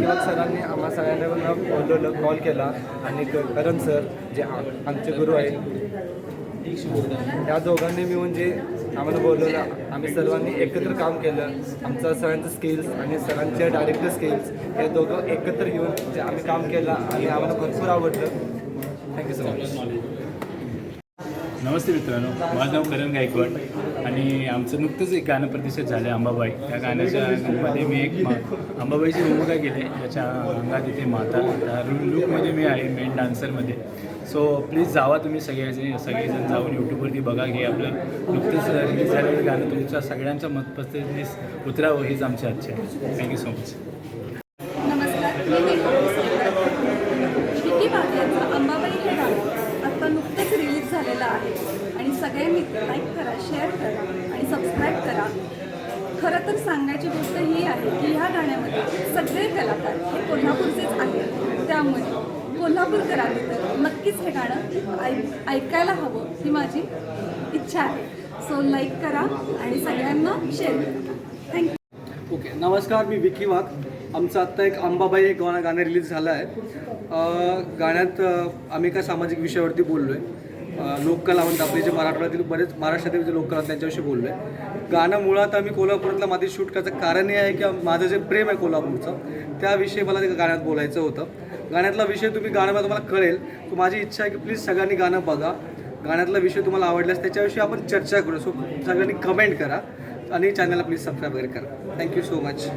तेव्हा सरांनी आम्हा सगळ्यांना बोलवलं कॉल केला. आणि करण सर जे आमचे गुरु आहेत या दोघांनी मिळून जे आम्हाला बोलवलं आम्ही सर्वांनी एकत्र काम केलं. आमचा सरांचं स्किल्स आणि सरांच्या डायरेक्टर स्किल्स हे दोघं एकत्र घेऊन जे आम्ही काम केलं आणि आम्हाला भरपूर आवडलं. थँक्यू सो मच नमस्ते मित्रांनो माझं नाव करण गायकवाड आणि आमचं नुकतंच एक गाणं प्रतिष्ठित झालं अंबाबाई. त्या गाण्याच्या मध्ये मी एक अंबाबाईची भूमिका केली त्याच्या अंगात इथे माता त्या लुकमध्ये मी आहे मेन डान्सरमध्ये सो प्लीज जावा तुम्ही सगळ्याचे सगळेजण जाऊन यूट्यूबवरती बघा की आपलं नुकतंच रिलीज झालेलं गाणं तुमच्या सगळ्यांच्या मतपस्तीत उतरावं हीच आमची इच्छा आहे. थँक्यू सो मच नमस्कार मी नेहा विकी भाटियांचं अंबाबाई हे गाणं आत्ता नुकतंच रिलीज झालेलं आहे आणि सगळ्यांनी लाईक करा शेअर करा आणि सबस्क्राईब करा. खरं तर सांगायची गोष्ट ही आहे की ह्या गाण्यामध्ये सगळे कलाकार हे कोल्हापूरचेच आहेत. त्यामुळे कोल्हापूरकरांनी तर नक्कीच हे गाणं ऐक ऐकायला हवं ही माझी इच्छा आहे. सो लाईक करा आणि सगळ्यांना शेअर करा. थँक्यू ओके नमस्कार मी विकी वाघ. आमचं आत्ता एक अंबाबाई एक गाणं गाणं रिलीज झालं आहे. गाण्यात आम्ही एका सामाजिक विषयावरती बोललो आहे लोककला म्हणतात. आपले जे मराठवाड्यातील बरेच महाराष्ट्रातील जे लोककला त्यांच्याविषयी बोललो आहे गाणं मुळात आम्ही कोल्हापुरातलं माझी शूट करायचं कारण हे आहे की माझं जे प्रेम आहे कोल्हापूरचं त्याविषयी मला ते गाण्यात बोलायचं होतं. गाण्यातला विषय तुम्ही गाण्यामध्ये तुम्हाला कळेल. तर माझी इच्छा आहे की प्लीज सगळ्यांनी गाणं बघा. गाण्यातला विषय तुम्हाला आवडल्यास त्याच्याविषयी आपण चर्चा करू. सो सगळ्यांनी कमेंट करा आणि चॅनलला प्लीज सबस्क्राईब वगैरे करा. Thank you so much